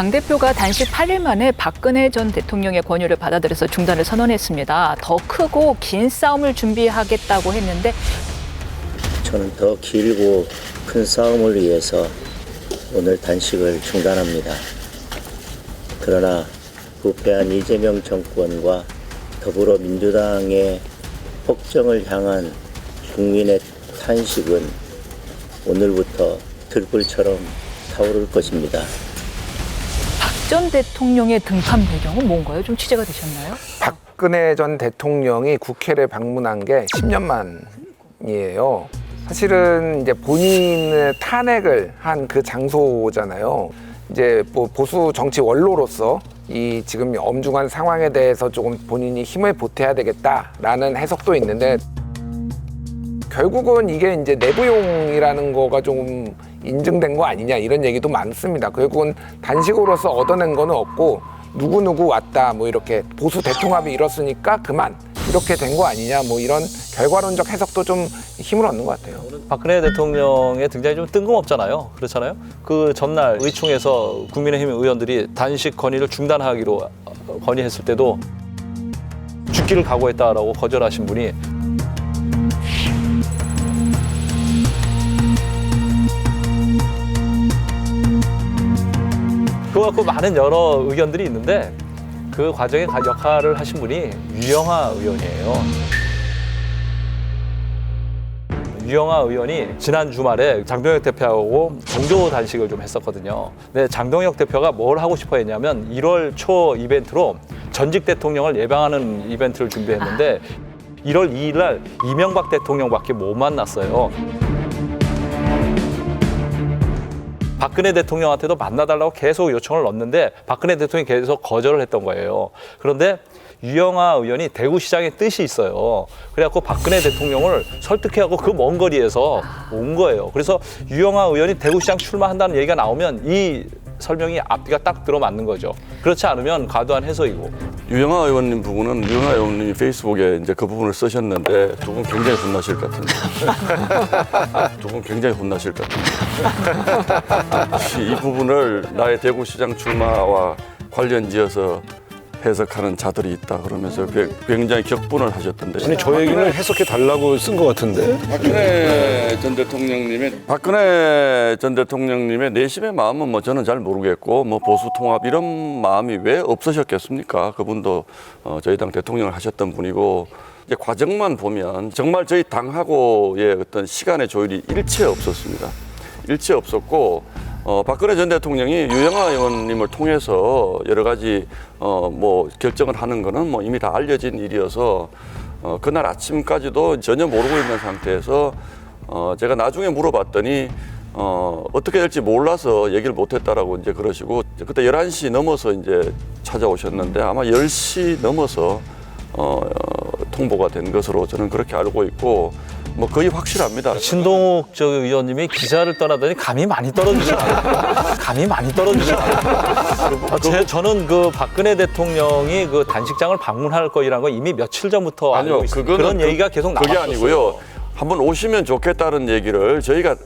당 대표가 단식 8일 만에 박근혜 전 대통령의 권유를 받아들여서 중단을 선언했습니다. 더 크고 긴 싸움을 준비하겠다고 했는데 저는 더 길고 큰 싸움을 위해서 오늘 단식을 중단합니다. 그러나 부패한 이재명 정권과 더불어민주당의 폭정을 향한 국민의 탄식은 오늘부터 들불처럼 타오를 것입니다. 박전 대통령의 등판 배경은 뭔가요? 좀 취재가 되셨나요? 박근혜 전 대통령이 국회를 방문한 게 10년 만이에요. 사실은 이제 본인의 탄핵을 한 그 장소잖아요. 이제 뭐 보수 정치 원로로서 이 지금 엄중한 상황에 대해서 조금 본인이 힘을 보태야 되겠다라는 해석도 있는데 결국은 이게 이제 내부용이라는 거가 좀 인증된 거 아니냐 이런 얘기도 많습니다. 결국은 단식으로서 얻어낸 거는 없고 누구 누구 왔다 뭐 이렇게 보수 대통합이 이뤘으니까 그만 이렇게 된 거 아니냐 뭐 이런 결과론적 해석도 좀 힘을 얻는 것 같아요. 박근혜 대통령의 등장이 좀 뜬금없잖아요. 그렇잖아요. 그 전날 의총에서 국민의힘 의원들이 단식 건의를 중단하기로 건의했을 때도 죽기를 각오했다라고 거절하신 분이 그거 갖고 많은 여러 의견들이 있는데 그 과정에 가- 역할을 하신 분이 유영하 의원이에요. 유영하 의원이 지난 주말에 장동혁 대표하고 종교 단식을 좀 했었거든요. 근데 장동혁 대표가 뭘 하고 싶어 했냐면 1월 초 이벤트로 전직 대통령을 예방하는 이벤트를 준비했는데 1월 2일 날 이명박 대통령밖에 못 만났어요. 박근혜 대통령한테도 만나달라고 계속 요청을 넣었는데 박근혜 대통령이 계속 거절을 했던 거예요. 그런데 유영하 의원이 대구시장에 뜻이 있어요. 그래갖고 박근혜 대통령을 설득해하고 그 먼 거리에서 온 거예요. 그래서 유영하 의원이 대구시장 출마한다는 얘기가 나오면 이 설명이 앞뒤가 딱 들어맞는 거죠. 그렇지 않으면 과도한 해석이고. 유영하 의원님 부분은 유영하 의원님이 페이스북에 이제 그 부분을 쓰셨는데 두 분 굉장히 혼나실 것 같은데. 두 분 굉장히 혼나실 것 같은데. 이 부분을 나의 대구시장 출마와 관련지어서 해석하는 자들이 있다 그러면서 그- 굉장히 격분을 하셨던데. 아니 저 얘기는 해석해 달라고 쓴 것 같은데. 박근혜 전 대통령님의 박근혜 전 대통령님의 내심의 마음은 뭐 저는 잘 모르겠고 뭐 보수 통합 이런 마음이 왜 없으셨겠습니까? 그분도 어, 저희 당 대통령을 하셨던 분이고 이제 과정만 보면 정말 저희 당하고의 어떤 시간의 조율이 일체 없었습니다. 일체 없었고 어, 박근혜 전 대통령이 유영하 의원님을 통해서 여러 가지 어, 뭐 결정을 하는 거는 뭐 이미 다 알려진 일이어서 어, 그날 아침까지도 전혀 모르고 있는 상태에서 어, 제가 나중에 물어봤더니 어, 어떻게 될지 몰라서 얘기를 못했다라고 이제 그러시고 그때 11시 넘어서 이제 찾아오셨는데 아마 10시 넘어서 어, 어, 통보가 된 것으로 저는 그렇게 알고 있고 뭐 거의 확실합니다. 신동욱 저 의원님이 기자를 떠나더니 감이 많이 떨어지시더라고요. 감이 많이 떨어지시더라고요. 아, 제, 저는 그 박근혜 대통령이 그 단식장을 방문할 거라는 거 이미 며칠 전부터 아니요, 알고 있어요. 그거는 그런 그- 얘기가 계속 그게 나왔어요. 아니고요. 한번 오시면 좋겠다는 얘기를 저희가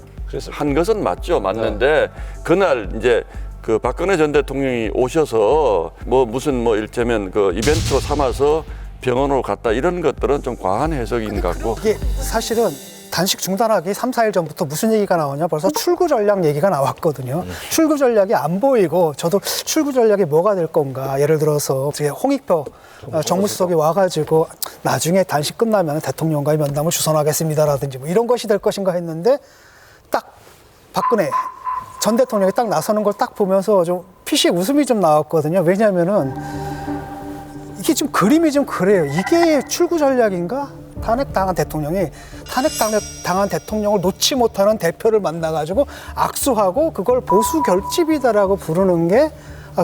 한 것은 맞죠, 맞는데 그날 이제 그 박근혜 전 대통령이 오셔서 뭐 무슨 뭐 일테면 그 이벤트로 삼아서 병원으로 갔다. 이런 것들은 좀 과한 해석인 것 같고. 이게 사실은 단식 중단하기 3, 4일 전부터 무슨 얘기가 나오냐? 벌써 출구 전략 얘기가 나왔거든요. 출구 전략이 안 보이고 저도 출구 전략이 뭐가 될 건가? 예를 들어서 이제 홍익표 어, 정무수석이 와가지고 나중에 단식 끝나면 대통령과의 면담을 주선하겠습니다라든지 뭐 이런 것이 될 것인가 했는데 딱 박근혜 전 대통령이 딱 나서는 걸 딱 보면서 좀 피식 웃음이 좀 나왔거든요. 왜냐하면은 이게 좀 그림이 좀 그래요. 이게 출구 전략인가? 탄핵당한 대통령이 탄핵당한 대통령을 놓지 못하는 대표를 만나가지고 악수하고 그걸 보수 결집이다라고 부르는 게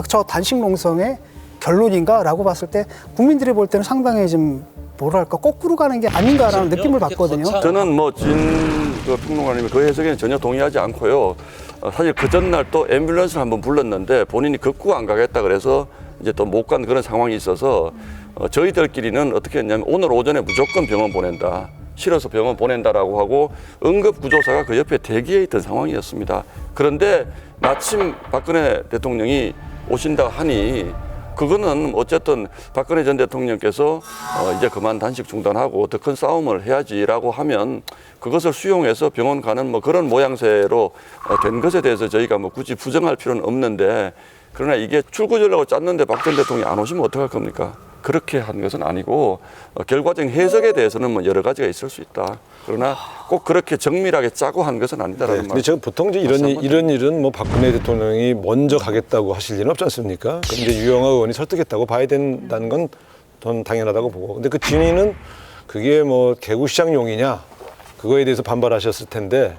저 단식 농성의 결론인가라고 봤을 때 국민들이 볼 때는 상당히 좀 뭐랄까 거꾸로 가는 게 아닌가라는 느낌을 받거든요. 저는 뭐진 그 평론가님의 그 해석에는 전혀 동의하지 않고요. 어, 사실 그 전날 또 앰뷸런스를 한번 불렀는데 본인이 극구 안 가겠다 그래서 이제 또 못 간 그런 상황이 있어서 어, 저희들끼리는 어떻게 했냐면 오늘 오전에 무조건 병원 보낸다. 실어서 병원 보낸다라고 하고 응급구조사가 그 옆에 대기해 있던 상황이었습니다. 그런데 마침 박근혜 대통령이 오신다 하니 그거는 어쨌든 박근혜 전 대통령께서 어, 이제 그만 단식 중단하고 더 큰 싸움을 해야지라고 하면 그것을 수용해서 병원 가는 뭐 그런 모양새로 어, 된 것에 대해서 저희가 뭐 굳이 부정할 필요는 없는데 그러나 이게 출구 전략을 짰는데 박 전 대통령이 안 오시면 어떡할 겁니까? 그렇게 한 것은 아니고 어, 결과적인 해석에 대해서는 뭐 여러 가지가 있을 수 있다. 그러나 꼭 그렇게 정밀하게 짜고 한 것은 아니다라는 말. 근데 제가 보통 이제 이런 일- 이런 일은 뭐 박근혜 대통령이 먼저 가겠다고 하실 일은 없지 않습니까? 근데 이제 유영아 의원이 설득했다고 봐야 된다는 건 전 당연하다고 보고. 근데 그 진위는 그게 뭐 개구시장용이냐 그거에 대해서 반발하셨을 텐데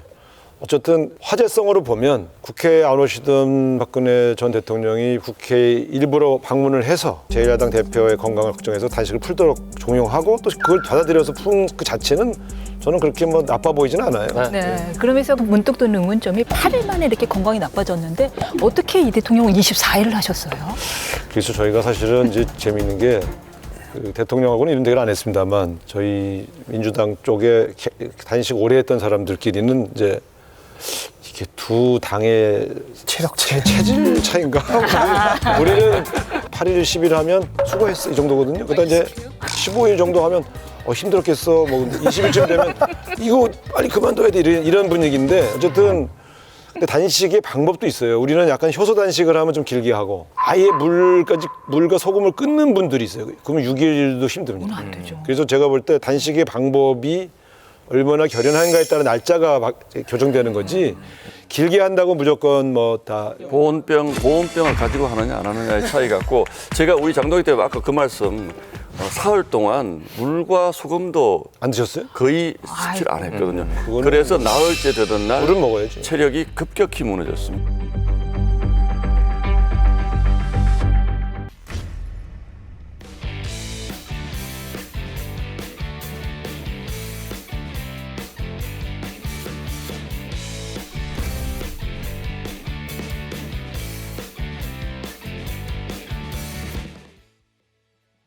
어쨌든 화제성으로 보면 국회에 안 오시던 박근혜 전 대통령이 국회에 일부러 방문을 해서 제1야당 대표의 건강을 걱정해서 단식을 풀도록 종용하고 또 그걸 받아들여서 푼 그 자체는 저는 그렇게 뭐 나빠 보이지는 않아요. 네. 그러면서 문득 드는 의문점이 8일 만에 이렇게 건강이 나빠졌는데 어떻게 이 대통령은 24일을 하셨어요? 그래서 저희가 사실은 이제 재미있는 게 그 대통령하고는 이런 얘기를 안 했습니다만 저희 민주당 쪽에 개- 단식 오래 했던 사람들끼리는 이제 이게 두 당의 체력 체, 체질 차인가? 우리는 8일, 10일 하면 수고했어 이 정도거든요. 그다음 이제 15일 정도 하면 어, 힘들었겠어. 뭐 20일쯤 되면 이거 빨리 그만둬야 돼 이런, 이런 분위기인데 어쨌든 근데 단식의 방법도 있어요. 우리는 약간 효소 단식을 하면 좀 길게 하고 아예 물까지 물과 소금을 끊는 분들이 있어요. 그러면 6일도 힘듭니다. 그래서 제가 볼 때 단식의 방법이 얼마나 결연한가에 따라 날짜가 막 교정되는 거지 길게 한다고 무조건 뭐 다 보온병, 보온병을 가지고 하느냐 안 하느냐의 차이 같고 제가 우리 장동희 때문에 아까 그 말씀 어, 사흘 동안 물과 소금도 안 드셨어요? 거의 섭취를 안 했거든요. 그거는 그래서 나흘째 되던 날 물은 먹어야지. 체력이 급격히 무너졌습니다.